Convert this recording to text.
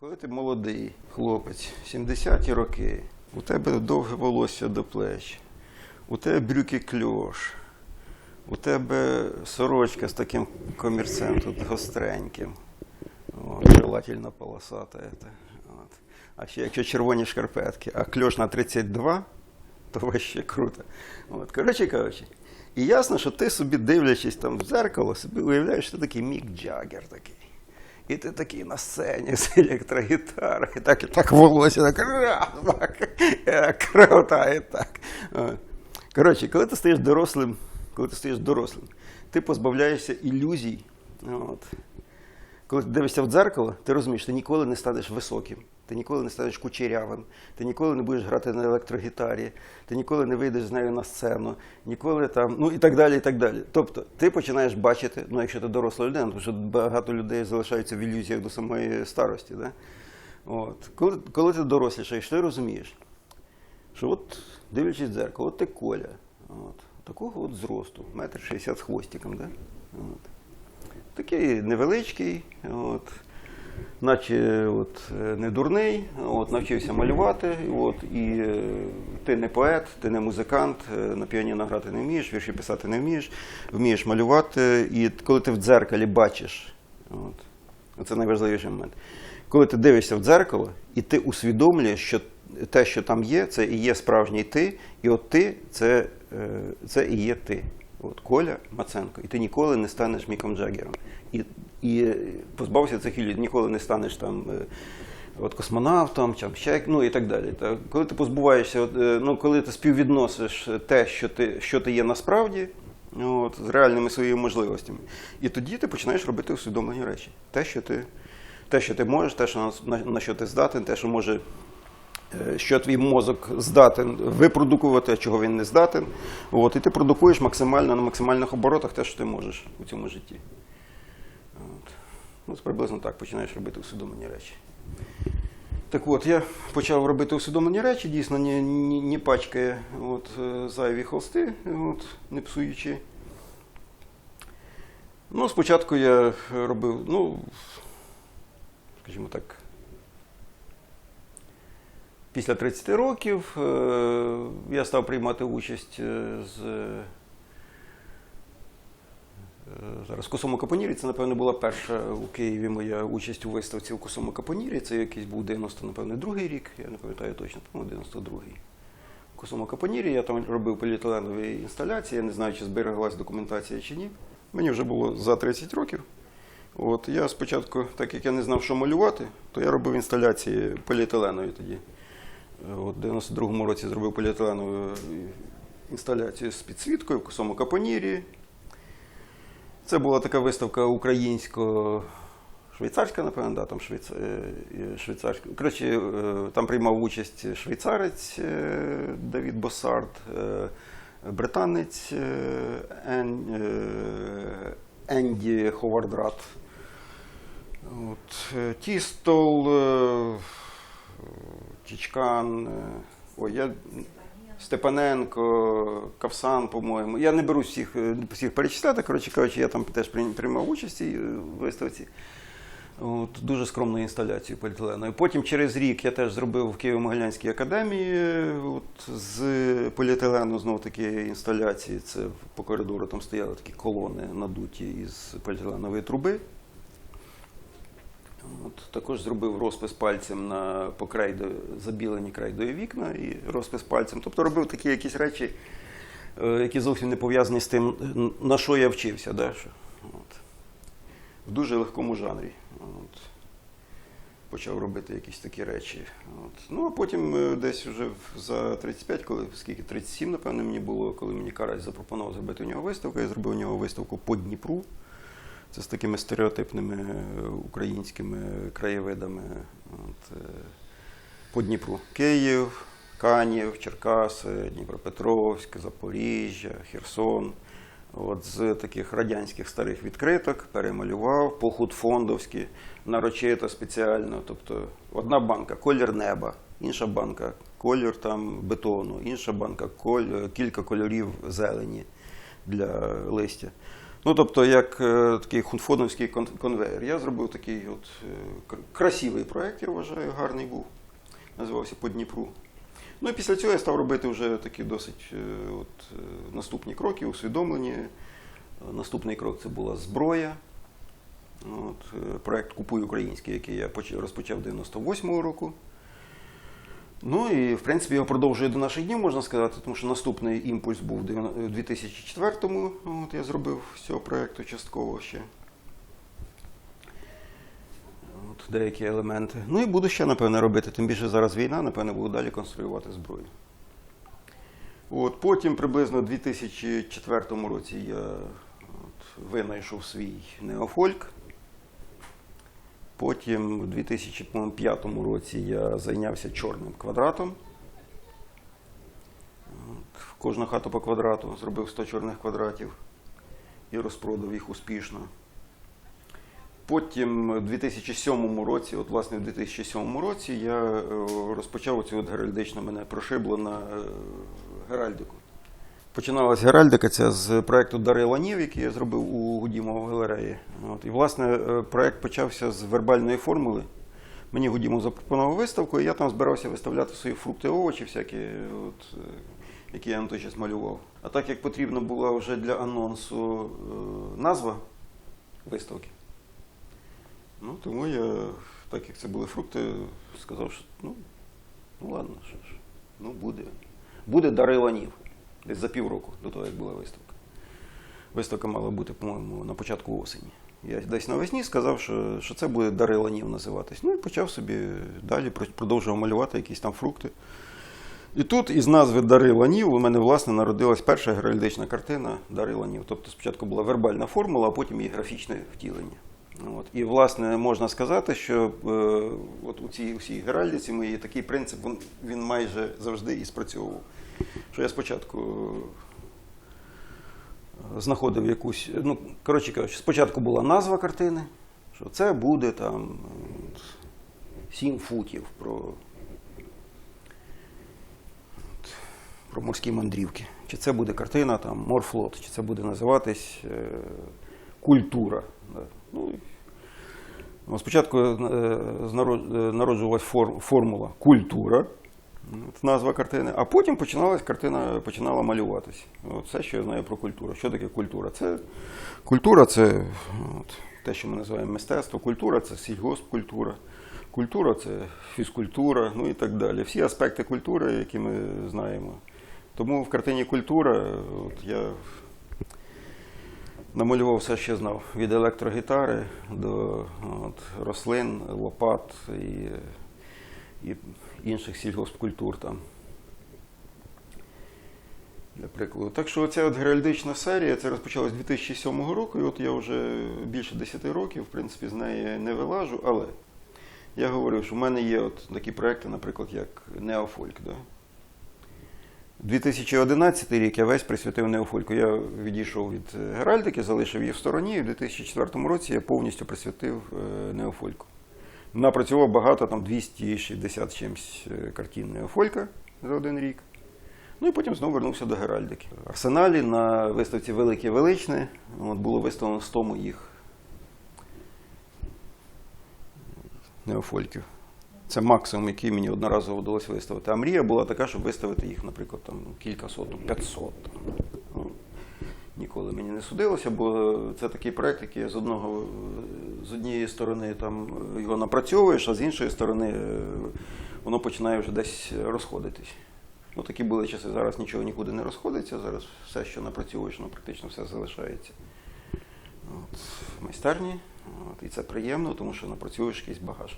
Коли ти молодий хлопець, 70-ті роки, у тебе довге волосся до плеч, у тебе брюки кльош, у тебе сорочка з таким комірцем тут гостреньким, желательно полосата. А ще якщо червоні шкарпетки, а кльош на 32, то вообще круто. От, коротше кажучи. І ясно, що ти собі, дивлячись там в дзеркало, собі уявляєш, що ти такий Мік Джаггер такий. І ти такий на сцені з електрогітарою, і так, і так волосся, так раз, так, круто, і так. Коротше, коли ти стаєш дорослим, коли ти стаєш дорослим, ти позбавляєшся ілюзій. От. Коли ти дивишся в дзеркало, ти розумієш, ти ніколи не станеш високим, ти ніколи не станеш кучерявим, ти ніколи не будеш грати на електрогітарі, ти ніколи не вийдеш з нею на сцену, ніколи там, ну і так далі. і так далі. Тобто ти починаєш бачити, ну якщо ти доросла людина, тому що багато людей залишаються в ілюзіях до самої старості. Да? От. Коли, коли ти дорослішаєш, ти розумієш, що от дивлячись в дзеркало, от ти коля. От. Такого от зросту, метр шістдесят з хвостиком. Да? От. Такий невеличкий, от, наче от, е, не дурний, от, навчився малювати. От, і е, ти не поет, ти не музикант, е, на піаніно грати не вмієш, вірші писати не вмієш, вмієш малювати. І коли ти в дзеркалі бачиш, от, це найважливіший момент. Коли ти дивишся в дзеркало, і ти усвідомлюєш, що те, що там є, це і є справжній ти, і от ти це, це і є ти. От Коля Маценко, і ти ніколи не станеш Міком Джаггером. І, і позбався цих ілюзій, ніколи не станеш там е, от космонавтом, чи ще, ну і так далі. Та, коли ти позбуваєшся, от, е, ну, коли ти співвідносиш те, що ти, що ти є насправді, от, з реальними своїми можливостями, і тоді ти починаєш робити усвідомлені речі. Те, що ти, те, що ти можеш, те, що, на, на, що ти здатен, те, що може що твій мозок здатен випродукувати, а чого він не здатен. От, і ти продукуєш максимально на максимальних оборотах те, що ти можеш у цьому житті. От. Ну, приблизно так починаєш робити усвідомлені речі. Так от, я почав робити усвідомлені речі, дійсно, не, не, не пачкає от, е, зайві холсти, от, не псуючи. Ну, спочатку я робив, ну, скажімо так, Після 30 років е, я став приймати участь е, з е, зараз в Капонірі. Це, напевно, була перша у Києві моя участь у виставці у Косому Капонірі. Це якийсь був 90, напевно, другий рік, я не пам'ятаю точно, по-моєму, 92-й. У Косому Капонірі я там робив поліетиленові інсталяції, я не знаю, чи збереглась документація чи ні. Мені вже було за 30 років. От я спочатку, так як я не знав, що малювати, то я робив інсталяції поліетиленові тоді. В 92-му році зробив поліетиленову інсталяцію з підсвіткою в косому капонірі. Це була така виставка українсько-швейцарська, напевно, да, там швейц... е, швейцарська. Коротше, е, там приймав участь швейцарець е, Давід Босард, е, британець е, Ен... е, Енді Ховардрат. От, е, Тістол, е, Чичкан, е, ой, я, Степаненко, Кавсан, по-моєму. Я не беру всіх, е, всіх перечисляти, коротше кажучи, я там теж приймав участь е, виставці. От, дуже скромну інсталяцію поліетиленовою. Потім через рік я теж зробив в Києво-Могилянській академії от, з поліетилену знов таки інсталяції. Це по коридору там стояли такі колони надуті із поліетиленової труби. От, також зробив розпис пальцем на по крейдо, забілені крейдові вікна і розпис пальцем. Тобто робив такі якісь речі, е, які зовсім не пов'язані з тим, на що я вчився. Да? От. В дуже легкому жанрі. От. Почав робити якісь такі речі. От. Ну, а потім е, десь вже за 35, коли скільки 37, напевно, мені було, коли мені Карась запропонував зробити у нього виставку, я зробив у нього виставку по Дніпру. Це з такими стереотипними е, українськими краєвидами от, е, по Дніпру. Київ, Канів, Черкаси, Дніпропетровськ, Запоріжжя, Херсон. От з таких радянських старих відкриток перемалював, похуд фондовський, нарочито спеціально. Тобто одна банка колір неба, інша банка колір там бетону, інша банка коль, кілька кольорів зелені для листя. Ну, тобто, як е, такий хунфоновський конвейер. Я зробив такий от е, красивий проєкт, я вважаю, гарний був. Називався по Дніпру. Ну і після цього я став робити вже такі досить е, от, наступні кроки, усвідомлені. Наступний крок це була зброя. От, проект Купуй український, який я розпочав 98-го року. Ну і в принципі його продовжує до наших днів, можна сказати, тому що наступний імпульс був в 2004-му. От я зробив з цього проєкту частково ще. От деякі елементи. Ну і буду ще, напевне, робити. Тим більше зараз війна, напевне, буду далі конструювати зброю. От, потім приблизно у 2004 році я от, винайшов свій неофольк. Потім у 2005 році я зайнявся чорним квадратом. От, Кожна хата по квадрату, зробив 100 чорних квадратів і розпродав їх успішно. Потім у 2007 році, от власне у 2007 році, я е, розпочав оцю от геральдичну мене прошибло на е, геральдику. Починалася геральдика ця з проєкту Дари Ланів, який я зробив у Гудімова галереї. От, і, власне, е, проєкт почався з вербальної формули. Мені Гудімов запропонував виставку, і я там збирався виставляти свої фрукти, овочі, всякі, от, е, які я на той час малював. А так як потрібна була вже для анонсу е, назва виставки, ну, тому я, так як це були фрукти, сказав, що ну, ну ладно, що ж, ну буде. Буде Дари Ланів. Десь за півроку до того, як була виставка. Виставка мала бути, по-моєму, на початку осені. Я десь навесні сказав, що, що це буде Дари Ланів називатись. Ну і почав собі далі, продовжував малювати якісь там фрукти. І тут із назви Дари Ланів у мене, власне, народилась перша геральдична картина Дари Ланів. Тобто спочатку була вербальна формула, а потім її графічне втілення. От. І, власне, можна сказати, що е, от у цій усій геральдиці моїй такий принцип він, він майже завжди і спрацьовував. Що я спочатку е, знаходив якусь. Ну, коротше кажучи, спочатку була назва картини, що це буде там от, сім футів про, про морські мандрівки. Чи це буде картина там Морфлот, чи це буде називатись е, культура. Да. Ну, Ну, Спочатку е, е, народжувалась формула культура, от назва картини, а потім починалась картина починала малюватись. От все, що я знаю про культуру. Що таке культура? Це культура це от, те, що ми називаємо мистецтво. Культура це сільгоспкультура. Культура це фізкультура, ну і так далі. Всі аспекти культури, які ми знаємо. Тому в картині культура от я намалював все, що знав. Від електрогітари до от, рослин, лопат і, і інших сільгоспкультур там. Для прикладу. Так що ця геральдична серія, це розпочалась 2007 року, і от я вже більше 10 років, в принципі, з неї не вилажу, але я говорив, що в мене є от такі проекти, наприклад, як Неофольк. Да? 2011 рік я весь присвятив неофольку. Я відійшов від геральдики, залишив її в стороні, і в 2004 році я повністю присвятив е, неофольку. Напрацював багато, там 260 чимсь картин неофолька за один рік. Ну і потім знову вернувся до геральдики. В арсеналі на виставці Велике Величне от, було виставлено 100 моїх неофольків. Це максимум, який мені одноразово вдалося виставити. А мрія була така, щоб виставити їх, наприклад, там кілька сот, ну, 500. Ну, ніколи мені не судилося, бо це такий проект, який я з одного з однієї сторони там його напрацьовуєш, а з іншої сторони е, воно починає вже десь розходитись. Ну, такі були часи. Зараз нічого нікуди не розходиться. Зараз все, що напрацьовуєш, воно практично все залишається. От, в майстерні. От, і це приємно, тому що напрацьовуєш якийсь багаж.